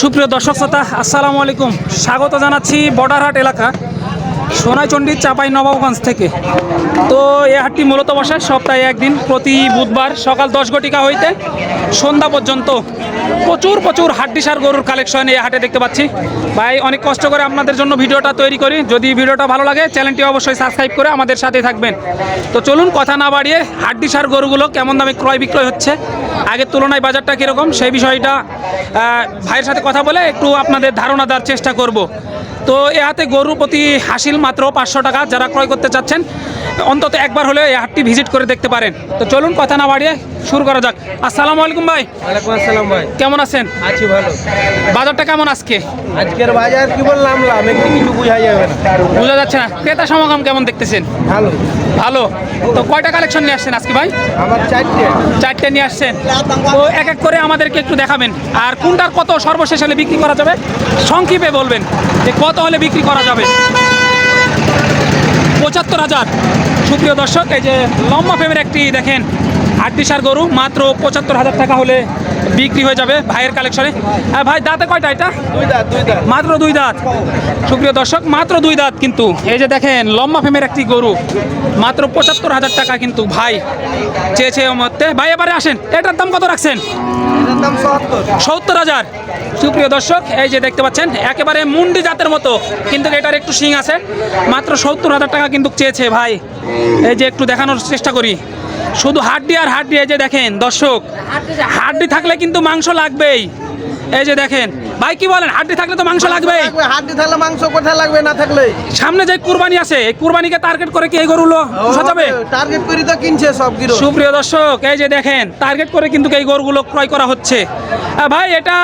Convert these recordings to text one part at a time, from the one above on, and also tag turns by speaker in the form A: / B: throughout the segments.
A: সুপ্রিয় দর্শক শ্রোতা আসসালামু আলাইকুম। স্বাগত জানাচ্ছি বর্ডারহাট এলাকা। সোনাইচন্ডী চাপাই নবাবগঞ্জ থেকে। তো এই হাটটি মূলত বসে সপ্তাহে একদিন, প্রতি বুধবার সকাল দশ ঘটিকা হইতে সন্ধ্যা পর্যন্ত প্রচুর প্রচুর হাড্ডিসার গরুর কালেকশন এই হাটে দেখতে পাচ্ছি। ভাই, অনেক কষ্ট করে আপনাদের জন্য ভিডিওটা তৈরি করি। যদি ভিডিওটা ভালো লাগে, চ্যানেলটি অবশ্যই সাবস্ক্রাইব করে আমাদের সাথে থাকবেন। তো চলুন, কথা না বাড়িয়ে হাড্ডিসার গরুগুলো কেমন দামে ক্রয় বিক্রয় হচ্ছে, আগের তুলনায় বাজারটা কীরকম, সেই বিষয়টা ভাইয়ের সাথে কথা বলে একটু আপনাদের ধারণা দেওয়ার চেষ্টা করব। তো এ হাতে গরু প্রতি হাসিল মাত্র পাঁচশো টাকা যারা ক্রয় করতে চাচ্ছেন অন্তত একবার হলে এই হাটটি ভিজিট করে দেখতে পারেন। তো চলুন কথা না বাড়িয়ে শুরু করা যাক। আসসালামু আলাইকুম ভাই।
B: ওয়ালাইকুম আসসালাম ভাই।
A: কেমন আছেন?
B: আছি ভালো।
A: বাজারটা কেমন আজকে?
B: আজকের বাজার কি বললাম লাম একটু কিছু বোঝা যাবে না।
A: বোঝা যাচ্ছে না। ক্রেতা সমাগম কেমন দেখতেছেন?
B: ভালো।
A: ভালো। তো কয়টা কালেকশন নিয়ে আসছেন আজকে ভাই?
B: আমার চারটে।
A: চারটে নিয়ে আসছেন। তো এক এক করে আমাদেরকে একটু দেখাবেন। আর কোনটার কত সর্বশেষ হলে বিক্রি করা যাবে? সংক্ষেপে বলবেন যে কত হলে বিক্রি করা যাবে। পঁচাত্তর হাজার। সুপ্রিয় দর্শক এই যে লম্বা ফ্রেমের একটি দেখেন আটদিশার গরু মাত্র পঁচাত্তর হাজার টাকা হলে বিক্রি হয়ে যাবে ভাইয়ের কালেকশনে। হ্যাঁ ভাই দাঁতে কয়টা এটা?
B: দুই দাঁত দুই দাঁত।
A: মাত্র দুই দাঁত। সুপ্রিয় দর্শক মাত্র দুই দাঁত কিন্তু। এই যে দেখেন লম্বা ফেমের একটি গরু মাত্র পঁচাত্তর হাজার টাকা কিন্তু ভাই চেয়েছে মধ্যে ভাই এবারে আসেন এটার দাম কত রাখছেন?
B: সত্তর।
A: সত্তর হাজার। সুপ্রিয় দর্শক এই যে দেখতে পাচ্ছেন একেবারে মুন্ডি জাতের মতো কিন্তু এটার একটু শিং আছে। মাত্র সত্তর হাজার টাকা কিন্তু চেয়েছে ভাই। এই যে একটু দেখানোর চেষ্টা করি। শুধু হাড্ডি আর হাড্ডি এই যে দেখেন দর্শক হাড্ডি থাকলে কিন্তু মাংস লাগবেই। এই যে দেখেন ভাই কি বলেন হাড্ডি থাকলে তো মাংস লাগবেই?
B: হাড্ডি থাকলে মাংস কোথায় লাগবে না থাকলে?
A: সামনে যে কুরবানি আছে এই কুরবানিকে টার্গেট করে কি এই গরুগুলো পোষা যাবে?
B: টার্গেট করে তো কিনছে সব গিরো।
A: সুপ্রিয় দর্শক এই যে দেখেন টার্গেট করে কিন্তু এই গরুগুলো ক্রয় করা হচ্ছে। ভাই এটা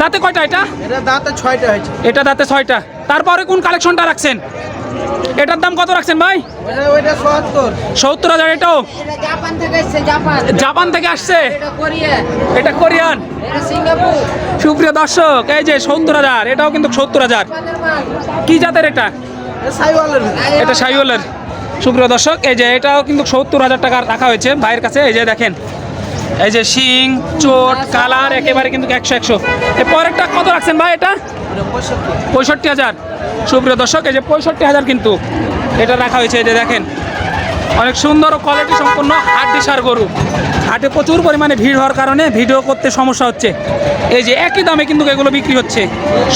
A: দাঁতে কয়টা এটা?
B: এটা দাঁতে ছয়টা হয়েছে।
A: এটা দাঁতে ছয়টা। তারপরে কোন কালেকশনটা রাখছেন? এটার দাম কত রাখছেন ভাই?
B: সত্তর
A: হাজার এটাও?
C: এটা জাপান থেকে
A: আসছে?
C: এটা
A: কোরিয়ান। সুপ্রিয় দর্শক, এই যে সত্তর হাজার, এটাও কিন্তু সত্তর হাজার। কি জাতের এটা? এটা সাইওয়ালের সুপ্রিয় দর্শক, এই যে এটাও কিন্তু সত্তর হাজার টাকা রাখা হয়েছে ভাইয়ের কাছে। এই যে দেখেন, এই যে শিং, চোট, কালার, একেবারে কিন্তু একশো একশো। এর পরেরটা কত রাখছেন ভাই এটা? পঁয়ষট্টি হাজার। সুপ্রিয় দর্শক এই যে পঁয়ষট্টি হাজার কিন্তু এটা রাখা হয়েছে এই যে দেখেন। অনেক সুন্দর ও কোয়ালিটি সম্পন্ন হাড্ডি সার গরু। হাটে প্রচুর পরিমাণে ভিড় হওয়ার কারণে ভিডিও করতে সমস্যা হচ্ছে। এই যে একই দামে কিন্তু এগুলো বিক্রি হচ্ছে।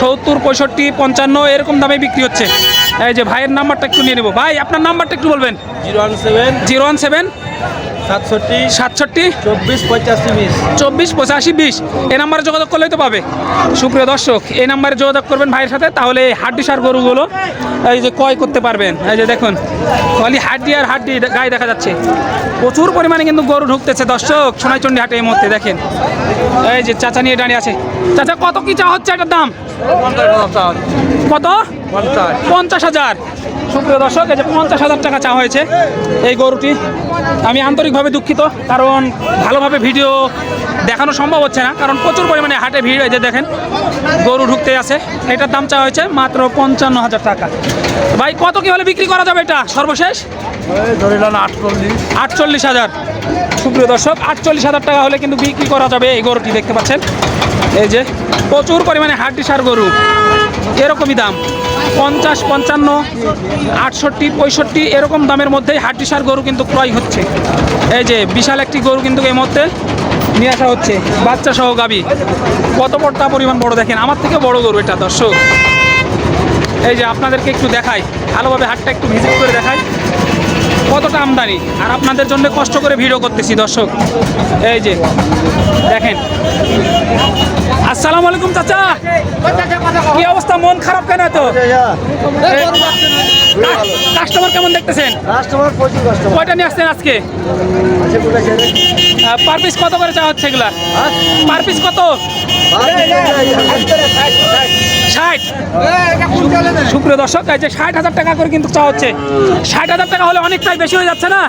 A: সত্তর পঁয়ষট্টি পঞ্চান্ন এরকম দামে বিক্রি হচ্ছে। এই যে ভাইয়ের নাম্বারটা একটু নিয়ে নেব। ভাই আপনার নাম্বারটা একটু বলবেন?
B: Zero one seven
A: zero one seven
B: সাতষট্টি
A: সাতষট্টি?
B: চব্বিশ পঁচাশি বিশ।
A: চব্বিশ পঁচাশি বিশ। এই নাম্বারে যোগাযোগ করলেই তো পাবে। সুপ্রিয় দর্শক এই নাম্বারে যোগাযোগ করবেন ভাইয়ের সাথে তাহলে হাড্ডি সার গরুগুলো এই যে ক্রয় করতে পারবেন। এই যে দেখুন খালি হাড্ডি আর হাড্ডি গায়ে দেখা যাচ্ছে। প্রচুর পরিমাণে কিন্তু গরু ঢুকতেছে দর্শক সোনাইচন্ডী হাটে এই মুহূর্তে দেখেন। এই যে চাচা নিয়ে দাঁড়িয়ে আছে। চাচা কত কি চা হচ্ছে এটার দাম? কত? পঞ্চাশ হাজার। সুপ্রিয় দর্শক এই যে পঞ্চাশ হাজার টাকা চা হয়েছে এই গরুটি। আমি আন্তরিকভাবে দুঃখিত কারণ ভালোভাবে ভিডিও দেখানো সম্ভব হচ্ছে না কারণ প্রচুর পরিমাণে হাটে ভিড় হয়েছে যে দেখেন গরু ঢুকতে আছে। এটার দাম চা হয়েছে মাত্র পঞ্চান্ন হাজার টাকা। ভাই কত কি হলে বিক্রি করা যাবে এটা? সর্বশেষ?
B: আটচল্লিশ
A: হাজার। সুপ্রিয় দর্শক, আটচল্লিশ হাজার টাকা হলে কিন্তু বিক্রি করা যাবে এই গরুটি, দেখতে পাচ্ছেন? এই যে, প্রচুর পরিমাণে হাড্ডি সার গরু। এরকমই দাম। পঞ্চাশ, পঞ্চান্ন, আটষট্টি, পঁয়ষট্টি, এরকম দামের মধ্যেই হাড্ডি সার গরু কিন্তু ক্রয় হচ্ছে। এই যে, বিশাল একটি গরু কিন্তু এই মধ্যে নিয়ে আসা হচ্ছে। বাচ্চা সহ গাবি। কত বড়টা পরিমাণ বড় দেখেন? আমার থেকে বড় গরু এটা, দর্শক। এই যে, আপনাদেরকে একটু দেখাই। ভালোভাবে হাটটা একটু ভিজিট করে দেখাই। কতটা আমদানি আর আপনাদের জন্য কষ্ট করে ভিডিও করতেছি দর্শক এই যে দেখেন আসসালামু আলাইকুম চাচা কি অবস্থা মন খারাপ কেন তো কাস্টমার কেমন দেখতেছেন
B: কাস্টমার প্রচুর কাস্টমার
A: কয়টা নিয়ে আসছেন আজকে পার পিস কত করে চাওয়া হচ্ছে এগুলা পার পিস কত ষাট। সুপ্রিয় দর্শক এই যে ষাট হাজার টাকা করে কিন্তু চাওয়া হচ্ছে। ষাট হাজার টাকা হলে অনেকটাই বেশি হয়ে যাচ্ছে না?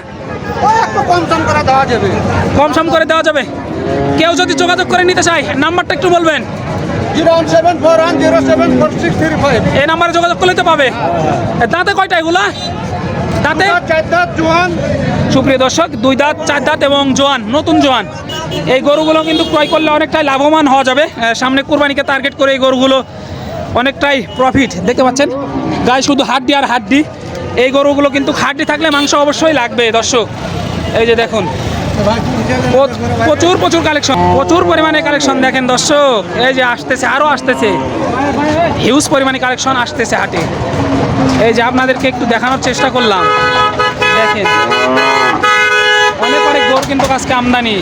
B: একটু কম সম করে দেওয়া যাবে।
A: কম সম করে দেওয়া যাবে। কেউ যদি যোগাযোগ করে নিতে চায় নাম্বারটা একটু বলবেন। এই নাম্বারে যোগাযোগ করলে তো পাবে। দাঁতে কয়টা এগুলা? দাঁতে?
B: জোয়ান।
A: সুপ্রিয় দর্শক দুই দাঁত চার দাঁত এবং জোয়ান নতুন জোয়ান। এই গরুগুলো কিন্তু ক্রয় করলে অনেকটাই লাভবান হওয়া যাবে। সামনে কুরবানিকে টার্গেট করে এই গরুগুলো অনেকটাই প্রফিট দেখতে পাচ্ছেন? গায়ে শুধু হাড্ডি আর হাড্ডি। এই গরুগুলো কিন্তু হাড্ডি থাকলে মাংস অবশ্যই লাগবে, দর্শক। এই যে দেখুন প্রচুর প্রচুর কালেকশন প্রচুর পরিমাণে কালেকশন দেখেন দর্শক। এই যে আসতেছে আরও আসতেছে। হিউজ পরিমাণে কালেকশন আসতেছে হাটে। এই যে আপনাদেরকে একটু দেখানোর চেষ্টা করলাম। দেখেন। অনেক অনেক গরু কিন্তু আজকে আমদানি।